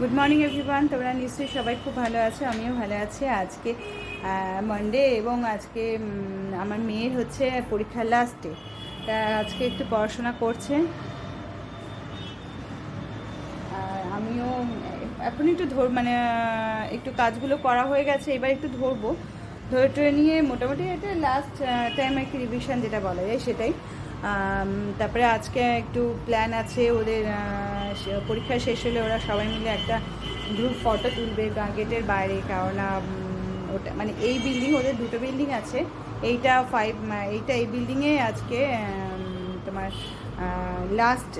Good morning everyone তোমরা নিশ্চয়ই সবাই খুব ভালো আছো, আমিও ভালো আছি। আজকে মানডে এবং আজকে আমার মেয়ের হচ্ছে পরীক্ষার লাস্ট আজকে একটু পড়াশোনা করছে। আমিও, এখন একটু ধর মানে একটু কাজগুলো করা হয়ে গেছে, এবার একটু ধরবো। ধরে টরে নিয়ে মোটামুটি এটা লাস্ট টাইম আর কি রিভিশন যেটা বলা যায় সেটাই। তারপরে আজকে একটু প্ল্যান আছে ওদের পরীক্ষা শেষ হলে ওরা সবাই মিলে একটা গ্রুপ ফটো তুলবে গেটের বাইরে উম, ওটা মানে এই বিল্ডিং ওদের দুটো বিল্ডিং আছে। এইটা ফাইভ এইটা এই বিল্ডিংয়ে আজকে তোমার লাস্ট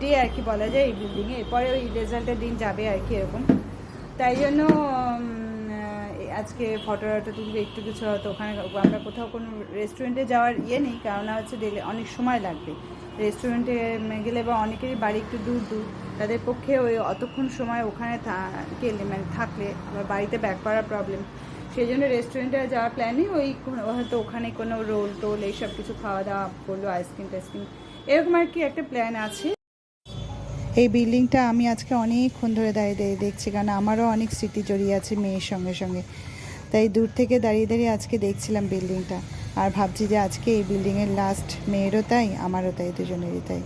ডে আর কি বলা যায় এই বিল্ডিংয়ে এরপরে ওই রেজাল্টের দিন যাবে আর কি এরকম। তাই জন্য আজকে ফটো টটো তুলবে, একটু কিছু হয়তো ওখানে আমরা কোথাও কোনো রেস্টুরেন্টে যাওয়ার ইয়ে নেই কারণ হচ্ছে ডেলি অনেক সময় লাগবে। রেস্টুরেন্টে গেলে বা অনেকেরই বাড়ি একটু দূর দূর, তাদের পক্ষে ওই অতক্ষণ সময় ওখানে গেলে মানে থাকলে আবার বাড়িতে ব্যাক করার প্রবলেম সেই জন্য রেস্টুরেন্টে যাওয়ার প্ল্যানই ওই হয়তো ওখানে কোনো রোল টোল এইসব কিছু খাওয়া দাওয়া করল আইসক্রিম টাইসক্রিম এরকম আর কি একটা প্ল্যান আছে। এই বিল্ডিংটা আমি আজকে অনেকক্ষণ ধরে দাঁড়িয়ে দাঁড়িয়ে দেখছি, কারণ আমারও অনেক স্মৃতি জড়িয়ে আছে মেয়ের সঙ্গে সঙ্গে। তাই দূর থেকে দাঁড়িয়ে দাঁড়িয়ে আজকে দেখছিলাম বিল্ডিংটা। আর ভাবছি যে আজকে এই বিল্ডিংয়ের লাস্ট মেয়েরও তাই, আমারও তাই, দুজনেরই তাই।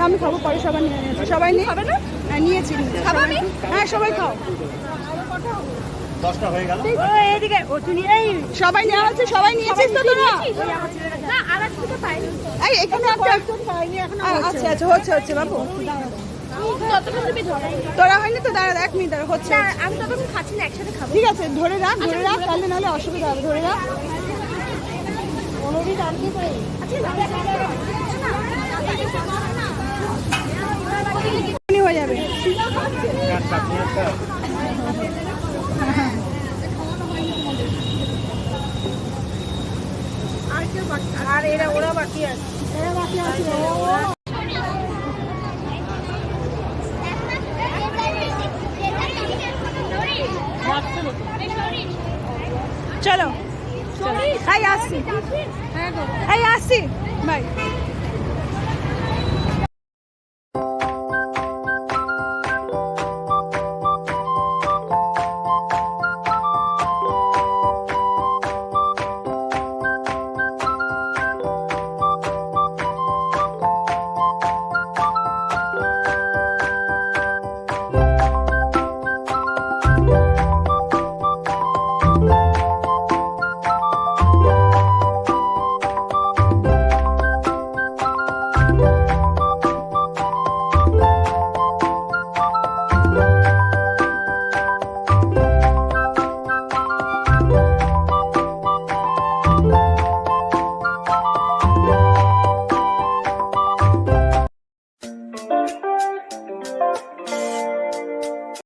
আমি খাব পরে সবাই নিয়ে নিয়েছি। সবাই নিয়ে? খাবে না? হ্যাঁ নিয়েছি খাব আমি? হ্যাঁ সবাই খাও। দশটা হয়ে গেল? এদিকে ও তুই এই সবাই নেওয়া হচ্ছে সবাই নিয়েছিস তো তোরা না আর এক পাই এই এখানে একটা আ- আচ্ছা আচ্ছা হচ্ছে হচ্ছে বাবু। ততক্ষণ তুমি ধরো তোরা হয়নি তো? দাঁড়া এক মিনিট দাঁড়া হচ্ছে। আমি ততক্ষণ খাচ্ছি না একসাথে খাব। ঠিক আছে ধরে রাখ ধরে রাখ তাহলে নাহলে অসুবিধা হবে ধরে রাখ। অনুরিত আর কি করে হয়ে যাবে আর এরা ওরা বাকি আছে আছে চলো এই আসছি হ্যাঁ এই আসছি বাই।